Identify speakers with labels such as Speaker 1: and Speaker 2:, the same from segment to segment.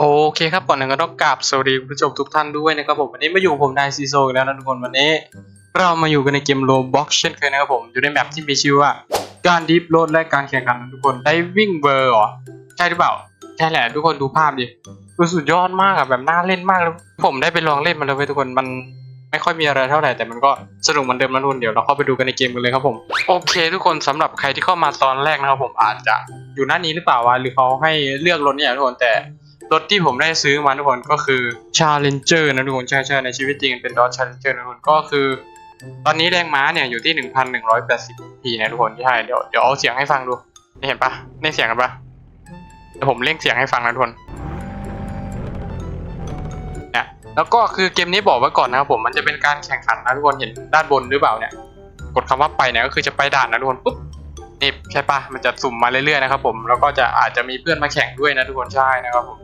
Speaker 1: โอเคครับก่อนอื่นก็ต้องกราบสวัสดีคุณผู้ชมทุกท่านด้วยนะครับผมวันนี้มาอยู่ผมนายซีโซอีกแล้วนะทุกคนวันนี้ เรามาอยู่กันในเกมโลบ็อกเช่นเคยนะครับผมอยู่ในแมปที่มีชื่อว่า การดิฟโรดและการแข่งขันทุกคนได้วิ่งเบอร์หรอใช่หรือเปล่าใช่แหละทุกคนดูภาพดิดูสุดยอดมากอะแบบน่าเล่นมากเลยผมได้ไปลองเล่นมาแล้วเว้ยทุกคนมันไม่ค่อยมีอะไรเท่าไหร่แต่มันก็สนุกเหมือนเดิมนะทุกคนเดี๋ยวเราเข้าไปดูกันในเกมกันเลยครับผมโอเค ทุกคนสำหรับใครที่เข้ามาตอนแรกนะครับผมอาจจะอยู่หน้านี้หรือเปล่าวะหรือเขาให้เลือกรถเนี่ยทุกคนแต่ รถที่ผมได้ซื้อมาทุกคนก็คือ Challenger นะทุกคนใช่ใช่ในชีวิตจริงเป็น Dodge Challenger นะทุกคนก็คือ ตอนนี้แรงม้าเนี่ยอยู่ที่ 1,180พีนะทุกคนใช่เดี๋ยวเดี๋ยวเอาเสียงให้ฟังดูนี่เห็นปะได้เสียงกันปะเดี๋ยวผมเล่งเสียงให้ฟังนะทุกคนเนี่ยแล้วก็คือเกมนี้บอกไว้ก่อนนะครับผมมันจะเป็นการแข่งขันนะทุกคนเห็นด้านบนหรือเปล่าเนี่ย กดคำว่าไปเนี่ยก็คือจะไปด่านนะทุกคนปุ๊บนี่ใช่ปะมันจะสุ่มมาเรื่อยๆนะครับผมแล้วก็จะอาจจะมีเพื่อนมาแข่งด้วยนะทุกคนใช่นะครับผม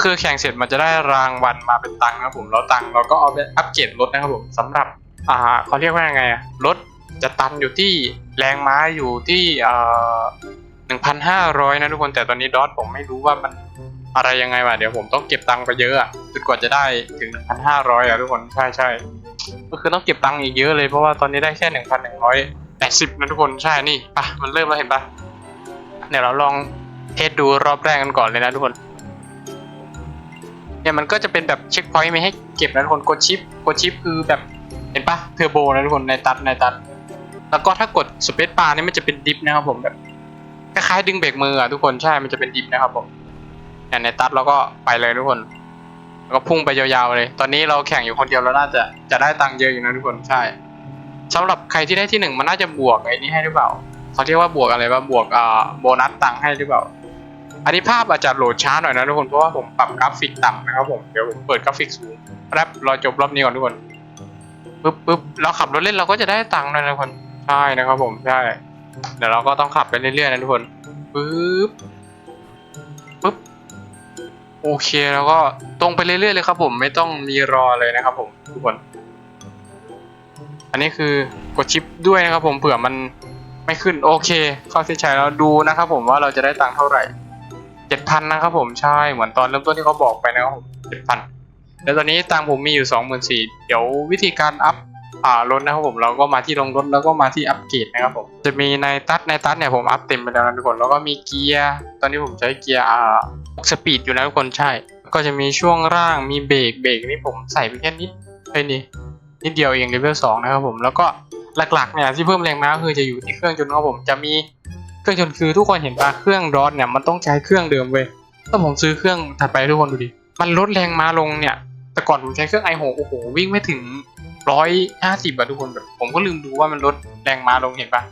Speaker 1: คือแข่งเสร็จมันจะได้รางวัลมาเป็นตังค์นะครับผมแล้วตังค์เราก็เอาไปอัปเกรดรถนะครับผมสำหรับอ่าเขาเรียกว่ายังไงอะรถจะตันอยู่ที่แรงม้าอยู่ที่อ่อหนึ่งพันห้าร้อยนะทุกคนแต่ตอนนี้ดอทผมไม่รู้ว่ามันอะไรยังไงวะเดี๋ยวผมต้องเก็บตังค์ไปเยอะอะจนกว่าจะได้ถึงหนึ่งพันห้าร้อยอะทุกคนใช่ใช่ก็คือต้องเก็บตังค์อีกเยอะเลยเพราะว่าตอนนี้ได้แค่หนึ่งพันหนึ่งร้อยแปดสิบนะทุกคนใช่นี่ปะมันเริ่มแล้วเห็นปะเดี๋ยวเราลองเทสดูรอบแรกกันก่อนเลยนะทุกคน เนี่ยมันก็จะเป็นแบบเช็คพอยต์ไม่ให้เก็บนะทุกคนกดชิปกดชิปคือแบบเห็นปะเทอร์โบนะทุกคนในตัดในตัด แล้วก็ถ้ากดสเปซบาร์นี่มันจะเป็นดิฟนะครับผมแบบคล้ายๆดึงเบรกมืออะทุกคนใช่มันจะเป็นดิฟนะครับผมเนี่ยในตัดเราก็ไปเลยทุกคนแล้วก็พุ่งไปยาวๆเลย ตอนนี้เราแข่งอยู่คนเดียวแล้วน่าจะจะได้ตังค์เยอะอยู่นะทุกคนใช่สำหรับใครที่ได้ที่หนึ่งมันน่าจะบวกไอ้นี่ให้หรือเปล่าเขาเรียกว่าบวกอะไรว่าบวกอ่าโบนัสตังค์ให้หรือเปล่า อันนี้ภาพอาจจะโหลดช้าหน่อยนะทุกคนเพราะว่าผมปรับกราฟิกต่ำนะครับผมเดี๋ยวผมเปิดกราฟิกสูงแป๊บรอจบรอบนี้ก่อนทุกคนปึ๊บปึ๊บเราขับรถเล่นเราก็จะได้ตังค์ด้วยนะทุกคนใช่นะครับผมใช่เดี๋ยวเราก็ต้องขับไปเรื่อยๆนะทุกคนปึ๊บปึ๊บโอเคแล้วก็ตรงไปเรื่อยๆเลยครับผมไม่ต้องมีรอเลยนะครับผมทุกคน อันนี้คือกดชิปด้วยนะครับผมเผื่อมันไม่ขึ้นโอเค เข้าเส้นชัยแล้วดูนะครับผมว่าเราจะได้ตังค์เท่าไหร่ จ็ดพันนะครับผมใช่เหมือนตอนเริ่มต้นที่เขาบอกไปนะครับผมเจ็ดพันแล้วตอนนี้ตังผมมีอยู่สองหมื่นสี่เดี๋ยววิธีการอัพอ่ารถนะครับผมเราก็มาที่ลงรถแล้วก็มาที่อัปเกรดนะครับผมจะมีในตัดในตัดเนี่ยผมอัพเต็มไปแล้วนะทุกคนแล้วก็มีเกียร์ตอนนี้ผมใช้เกียร์อ่าสปีดอยู่นะทุกคนใช่ ก็จะมีช่วงล่างมีเบรกเบรกนี่ผมใส่ไปแค่นิดเอ้นี่นิดเดียวเองเลเวลสองนะครับผมแล้วก็หลักๆเนี่ยที่เพิ่มแรงม้าคือจะอยู่ที่เครื่องยนต์ครับผมจะมี เครื่องยนต์คือทุกคนเห็นปะเครื่องดอทเนี่ยมันต้องใช้เครื่องเดิมเว้ยถ้าผมซื้อเครื่องถัดไปทุกคนดูดิมันลดแรงม้าลงเนี่ยแต่ก่อนผมใช้เครื่องไอโหโอ้โหวิ่งไม่ถึงร้อยห้าสิบอะทุกคนแบบผมก็ลืมดูว่ามันลดแรงม้าลงเห็นปะ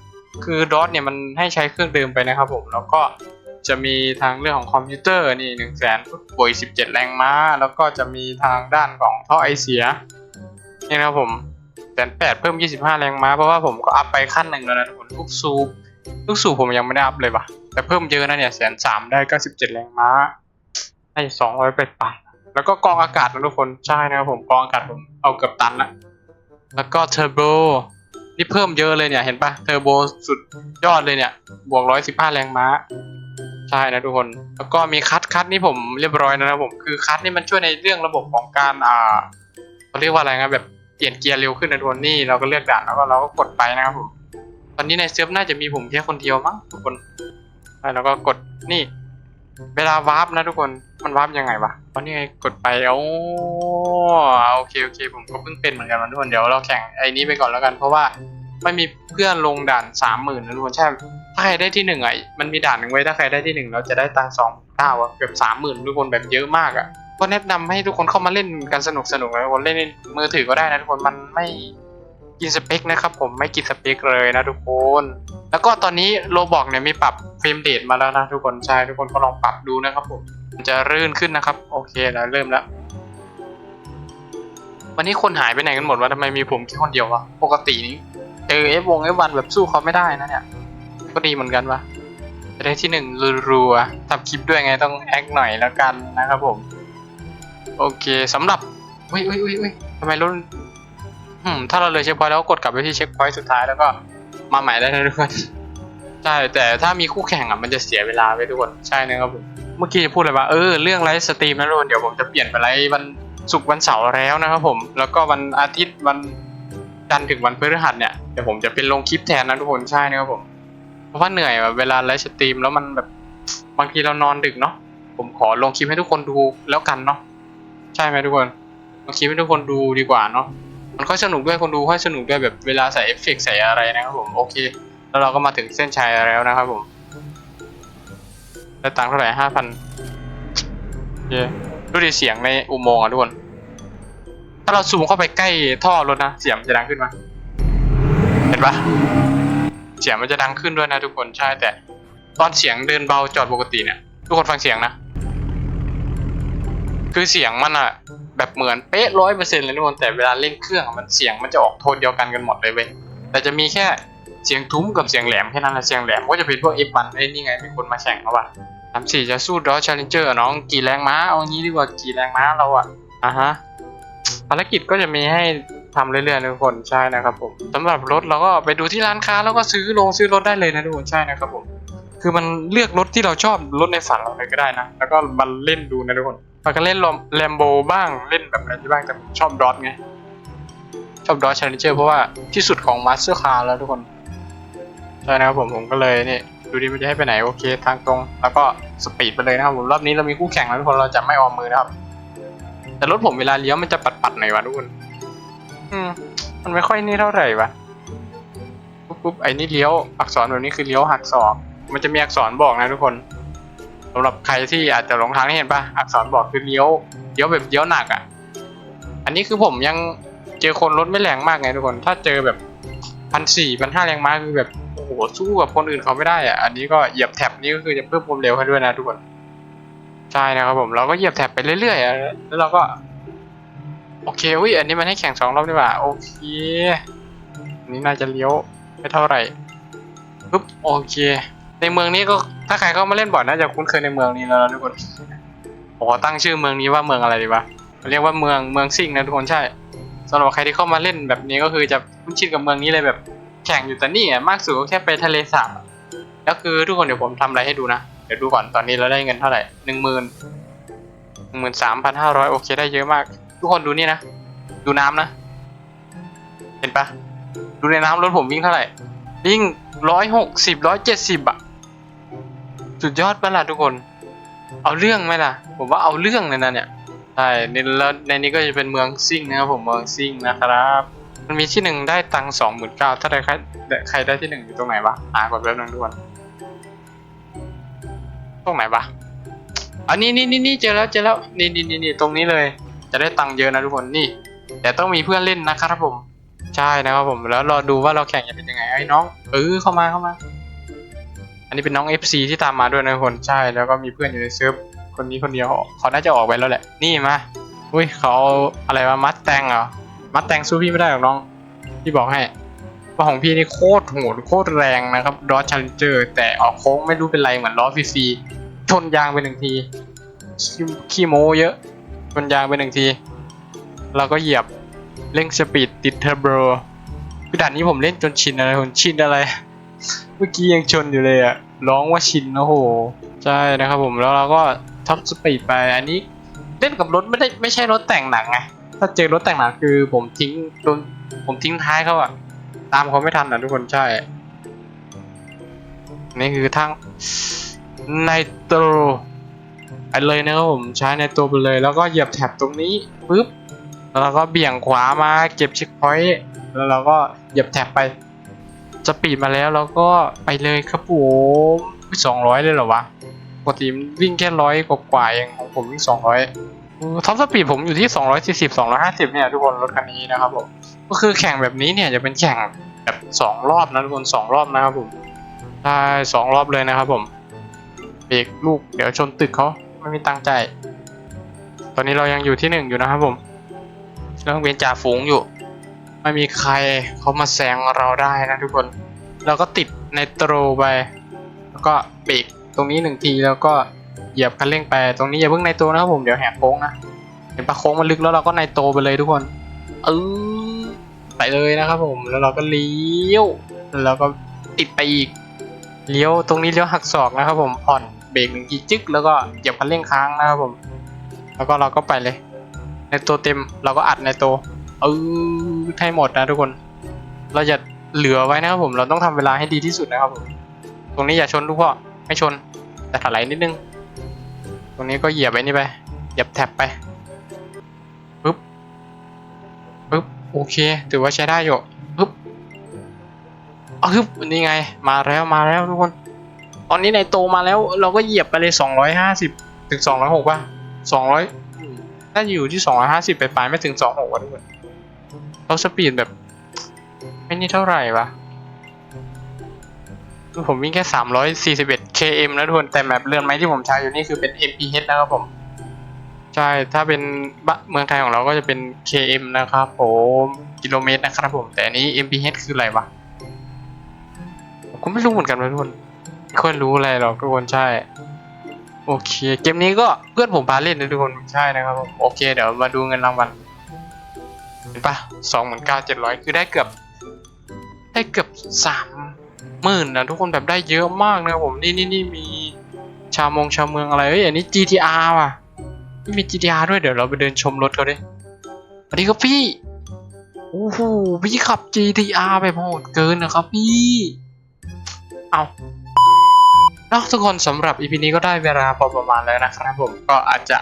Speaker 1: คือดอทเนี่ยมันให้ใช้เครื่องเดิมไปนะครับผมแล้วก็จะมีทางเรื่องของคอมพิวเตอร์นี่หนึ่งแสนบวกสิบเจ็ดแรงม้า แล้วก็จะมีทางด้านของท่อไอเสียนี่นะครับผมแสนแปดเพิ่ม25แรงม้าเพราะว่าผมก็อัพไปขั้นหนึ่งแล้วนะทุกคนลูกสู ลูกสูบผมยังไม่ได้อัพเลยว่ะ แต่เพิ่มเยอะนะเนี่ยแสนสามได้97แรงม้าได้200ไปปแล้วก็กองอากาศนะทุกคนใช่นะครับผมกองอากาศผมเอาเกือบตันละแล้วก็เทอร์โบนี่เพิ่มเยอะเลยเนี่ยเห็นปะเทอร์โบสุดยอดเลยเนี่ยบวก115แรงม้าใช่นะทุกคน แล้วก็มีคัทคัทนี่ผมเรียบร้อยแล้วนะผมคือคัทนี่มันช่วยในเรื่องระบบของการอ่าเขาเรียกว่าอะไรนะแบบเปลี่ยนเกียร์เร็วขึ้นนะทุกคนนี่เราก็เลือกด่านแล้วก็เราก็กดไปนะครับผม ตอนนี้ในเซิร์ฟน่าจะมีผมแค่คนเดียวมั้งทุกคนแล้วก็กดนี่ เวลาวาร์ปนะทุกคนมันวาร์ปยังไงวะตอนนี้กดไปโอ้โอเคโอเค ผมก็เพิ่งเป็นเหมือนกันนะทุกคนเดี๋ยวเราแข่งไอ้นี้ไปก่อนแล้วกัน เพราะว่าไม่มีเพื่อนลงด่านสามหมื่นนะทุกคนใช่ถ้าใครได้ที่หนึ่งอะมันมีด่านหนึ่งไว้ถ้าใครได้ที่หนึ่งเราจะได้ตังสองเท่าอะแบบสามหมื่นทุกคนแบบเยอะมากอะก็แนะนำให้ทุกคนเข้ามาเล่นกันสนุกสนุกนะทุกคนเล่นมือถือก็ได้นะทุกคนมันไม่ กินสเปคนะครับผมไม่กินสเปคเลยนะทุกคน แล้วก็ตอนนี้โลบอกเนี่ยมีปรับเฟรมเดทมาแล้วนะทุกคนใช่ทุกคนก็ลองปรับดูนะครับผมจะรื่นขึ้นนะครับ โอเคแล้วเริ่มแล้ว วันนี้คนหายไปไหนกันหมดวะทำไมมีผมแค่คนเดียววะปกตินี้เจอเอฟวงเอฟวันแบบสู้เขาไม่ได้นะเนี่ยก็ดีเหมือนกันวะจะได้ที่หนึ่งรัวๆทำคลิปด้วยไงต้องแอคหน่อยแล้วกันนะครับผม โอเคสำหรับอุ้ยอุ้ยอุ้ยอุ้ยทำไมรุ่น อืมถ้าเราเลยเช็คพอยต์แล้วก็กดกลับไปที่เช็คพอยต์สุดท้ายแล้วก็มาใหม่ได้นะทุกคนใช่แต่ถ้ามีคู่แข่งอะมันจะเสียเวลาไปทุกคนใช่นะครับผมเมื่อกี้จะพูดเลยว่าเออเรื่องไลฟ์สตรีมนะทุกคนเดี๋ยวผมจะเปลี่ยนไปไลฟ์วันศุกร์วันเสาร์แล้วนะครับผมแล้วก็วันอาทิตย์วันจันทร์ถึงวันพฤหัสเนี่ยเดี๋ยวผมจะเป็นลงคลิปแทนนะทุกคนใช่นะครับผมเพราะว่าเหนื่อยแบบเวลาไลฟ์สตรีมแล้วมันแบบบางทีเรานอนดึกเนาะผมขอลงคลิปให้ทุกคนดูแล้วกันเนาะใช่ไหมทุกคนลงคลิปให้ทุกคนดูดีกว่าเนาะ มันค่อยสนุกด้วยคนดูค่อยสนุกด้วยแบบเวลาใส่เอฟเฟกใส่อะไรนะครับผมโอเค แล้วเราก็มาถึงเส้นชัยแล้วนะครับผมได้ตังเท่าไหร่ห้าพันเย้ดูดิเสียงในอุโมงค์อะทุกคนถ้าเราซูมเข้าไปใกล้ท่อรถนะเสียงจะดังขึ้นมาเห็นปะเสียงมันจะดังขึ้นด้วยนะทุกคนใช่แต่ ตอนเสียงเดินเบาจอดปกติเนี่ย ทุกคนฟังเสียงนะ คือเสียงมันอะ แบบเหมือนเป๊ะร้อยเปอร์เซ็นต์เลยทุกคนแต่เวลาเล่นเครื่องมันเสียงมันจะออกโทนเดียวกันกันหมดเลยเว้ยแต่จะมีแค่เสียงทุ้มกับเสียงแหลมแค่นั้นแหละเสียงแหลมก็จะเป็นพวก F1 เอ้ยนี่ไงไมีคนมาแข่งแล้วว่ะสามสี่จะสู้ดอช a เลนเจอร์น้องกี่แรงม้าเอางี้ดีกว่ากี่แรงม้าเราอะอะฮะภารกิจก็จะมีให้ทำเรื่อยๆทุกคนใช่นะครับผมสำหรับรถเราก็ไปดูที่ร้านค้าแล้วก็ซื้อลงซื้อรถได้เลยนะทุกคนใช่นะครับผมคือมันเลือกรถที่เราชอบรถในฝันเราเลยก็ได้นะ แล้วก็มาเล่นดูนะทุกคน มันก็เล่นแลมโบบ้างเล่นแบบอะไรที่บ้างแต่ชอบดอทไง ชอบดอ c ช a เลนเจอร์เพราะว่าที่สุดของมาสเตอร์คาร์แล้วทุกคนใช่นะครับผมผมก็เลยนี่ดูดิมันจะให้ไปไหนโอเคทางตรง แล้วก็สปีดไปเลยนะครับผมรอบนี้เรามีคู่แข่งแล้วทุกคนเราจะไม่ออมมือนะครับ แต่รถผมเวลาเลี้ยวมันจะปัดๆหน่อยวะทุกคนอืมมันไม่ค่อยนี่เท่าไหร่วะปุ๊บปุ๊บไอ้นี่เลี้ยวอักษรแบบนี้คือเลี้ยวหักศอกมันจะมีอักษรบอกนะทุกคน สำหรับใครที่อาจจะหลงทางนี่เห็นปะอักษรบอกคือเลี้ยวเลี้ยวแบบเลี้ยวหนักอะ อันนี้คือผมยังเจอคนรถไม่แรงมากไงทุกคน ถ้าเจอแบบพันสี่พันห้าแรงม้าคือแบบโอ้โหสู้กับคนอื่นเขาไม่ได้อะ อันนี้ก็เหยียบแท็บนี่ก็คือจะเพิ่มความเร็วให้ด้วยนะทุกคน ใช่นะครับผมเราก็เหยียบแท็บไปเรื่อยๆอแล้วเราก็ โอเคอุ้ยอันนี้มันให้แข่งสองรอบดีกว่าโอเคอันนี้น่าจะเลี้ยวไม่เท่าไหร่ปุ๊บโอเค ในเมืองนี้ก็ ถ้าใครเข้ามาเล่นบ่อยน่าจะคุ้นเคยในเมืองนี้แล้วนะทุกคนผมขอตั้งชื่อเมืองนี้ว่าเมืองอะไรดีวะเรียกว่าเมืองเมืองซิ่งนะทุกคนใช่สำหรับใครที่เข้ามาเล่นแบบนี้ก็คือจะคุ้นชินกับเมืองนี้เลยแบบ แข่งอยู่แต่นี่อะมากสุดก็แค่ไปทะเลสาบแล้วคือทุกคนเดี๋ยวผมทำอะไรให้ดูนะเดี๋ยวดูก่อนตอนนี้เราได้เงินเท่าไหร่หนึ่งหมื่นหนึ่งหมื่นสามพันห้าร้อยโอเคได้เยอะมาก ทุกคนดูนี่นะดูน้ำนะ เห็นปะดูในน้ำรถผมวิ่งเท่าไหร่วิ่งร้อยหกสิบร้อยเจ็ดสิบอะ สุดยอดปะล่ะทุกคน เอาเรื่องไหมล่ะ ผมว่าเอาเรื่องเลยนะเนี่ยใช่ในแล้วในนี้ก็จะเป็นเมืองซิ่งนะครับผมเมืองซิ่งนะครับ มันมีที่หนึ่งได้ตังสองหมื่นเก้าถ้าใครใครได้ที่หนึ่งอยู่ตรงไหนวะอ่ากดแป๊บนึงทุกคนตรงไหนวะอันนี้นี่นี่นี่เจอแล้วเจอแล้วนี่นี่นี่นี่ตรงนี้เลย จะได้ตังค์เยอะนะทุกคนนี่ แต่ต้องมีเพื่อนเล่นนะครับผม ใช่นะครับผมแล้วรอดูว่าเราแข่งจะเป็นยังไงไอ้น้องเออเข้ามาเข้ามา อันนี้เป็นน้อง FC ที่ตามมาด้วยนะคนใช่แล้วก็มีเพื่อนอยู่ในเซิร์ฟคนนี้คนเดียวเขาน่าจะออกไปแล้วแหละ นี่มาอุ้ยเขาเอาอะไรมามัดแตงเหรอมัดแตงสู้พี่ไม่ได้หรอกน้องพี่บอกให้ว่าของพี่นี่โคตรโหดโคตรแรงนะครับดอช c ช a เลนเจอร์แต่ออกโค้งไม่รู้เป็นไรเหมือนล้อฟรีๆชนยางไปหนึ่งทีขี้โมเยอะชนยางไปหนึ่งที เราก็เหยียบเร่งสปีดติดเทอร์โบคือด่านนี้ผมเล่นจนชินอะไรผมชินอะไร เมื่อกี้ยังชนอยู่เลยอะร้องว่าชินโอ้โหใช่นะครับผมแล้วเราก็ท็อปสปีดไปอันนี้เล่นกับรถไม่ได้ไม่ใช่รถแต่งหนังไงถ้าเจอรถแต่งหนังคือผมทิ้งโดนผมทิ้งท้ายเขาอะตามเขาไม่ทันนะทุกคนใช่นี่คือทางไนโตรไปเลยนะครับผมใช้ไนโตรไปเลย แล้วก็เหยียบแท็บตรงนี้ปุ๊บแล้วเราก็เบี่ยงขวามาเก็บเช็คพอยต์แล้วเราก็เหยียบแท็บไป ปีดมาแล้วเราก็ไปเลยครับผมสองร้อยเลยเหรอวะปกติวิ่งแค่ร้อยกว่าๆเองของผมวิ่งสองร้อยท็อปสปีดผมอยู่ที่สองร้อยสี่สิบสองร้อยห้าสิบเนี่ยทุกคนรถคันนี้นะครับผมก็คือแข่งแบบนี้เนี่ยจะเป็นแข่งแบบสองรอบนะทุกคนสองรอบนะครับผมใช่สองรอบเลยนะครับผมเบรกลูกเดี๋ยวชนตึกเขาไม่มีตังค์จ่ายตอนนี้เรายังอยู่ที่หนึ่งอยู่นะครับผมแล้วเป็นจ่าฝูงอยู่ ไม่มีใครเขามาแซงเราได้นะทุกคน เราก็ติดในโตรไป แล้วก็เบรกตรงนี้หนึ่งทีแล้วก็เหยียบคันเร่งไป ตรงนี้อย่าเพิ่งในโตนะครับผมเดี๋ยวแหกโค้งนะเห็นปะโค้งมันลึกแล้วเราก็ในโตไปเลยทุกคนเออไปเลยนะครับผมแล้วเราก็เลี้ยวแล้วก็ติดไปอีกเลี้ยวตรงนี้เลี้ยวหักศอกนะครับผมผ่อนเบรกหนึ่งทีจึ๊กแล้วก็เหยียบคันเร่งค้างนะครับผม แล้วก็เราก็ไปเลย ในตัวเต็มเราก็อัดในตัว เออให้หมดนะทุกคน เราจะเหลือไว้นะครับผม เราต้องทำเวลาให้ดีที่สุดนะครับผม ตรงนี้อย่าชนทุกพ่อ ไม่ชน แต่ถลายนิดนึง ตรงนี้ก็เหยียบไปนี่ไป เหยียบแท็บไป ปึ๊บ ปึ๊บ โอเค ถือว่าใช้ได้อยู่ ปึ๊บอะปึ๊บ นี่ไง มาแล้วมาแล้วทุกคน ตอนนี้ในโตมาแล้ว เราก็เหยียบไปเลยสองร้อยห้าสิบถึงสองร้อยหกป่ะสองร้อยน่าจะอยู่ที่สองร้อยห้าสิบไปปลายไม่ถึงสองหกว่ะทุกคน เราสปีดแบบไม่นี่เท่าไหร่วะคือผมวิ่งแค่สามร้อยสี่สิบเอ็ด km นะทุกคน แต่แมปเรือนไม้ที่ผมใช้อยู่นี่คือเป็น mph นะครับผม ใช่ ถ้าเป็นบเมืองไทยของเราก็จะเป็น km นะครับผมกิโลเมตรนะครับผม แต่นนี้ mph คืออะไรวะผมก็ไม่รู้เหมือนกันนะทุกคนไม่ค่อยรู้อะไรหรอกทุกคนใช่ โอเค เกมนี้ก็เพื่อนผมพาเล่นนะทุกคนใช่นะครับผมโอเค เดี๋ยวมาดูเงินรางวัล เห็นปะสองหมื่นเก้าเจ็ดร้อยคือได้เกือบ ได้เกือบสามหมื่นนะทุกคนแบบได้เยอะมากนะผมนี่นี่นี่มีชาวมงชาวเมืองอะไรเฮ้ยอันนี้ GTR ว่ะนี่มี GTR ด้วยเดี๋ยวเราไปเดินชมรถเขาดิสวัสดีครับพี่โอ้โหพี่ขับ GTR ไปโหดเกินนะครับพี่เอาเนาะทุกคนสำหรับ EP นี้ก็ได้เวลาพอประมาณแล้วนะครับผมก็อาจจะ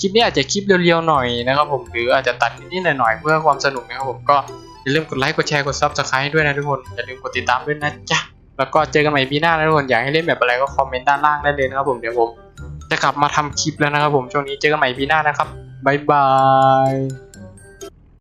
Speaker 1: คลิปนี้อาจจะคลิปเรียวๆหน่อยนะครับผมหรืออาจจะตัดนิดๆหน่อยๆเพื่อความสนุกนะครับผมก็อย่าลืมกดไลค์กดแชร์กด subscribe ด้วยนะทุกคนอย่าลืมกดติดตามด้วยนะจ๊ะแล้วก็เจอกันใหม่ปีหน้านะทุกคนอยากให้เล่นแบบอะไรก็คอมเมนต์ด้านล่างได้เลยนะครับผมเดี๋ยวผมจะกลับมาทำคลิปแล้วนะครับผมช่วงนี้เจอกันใหม่ปีหน้านะครับบ๊ายบาย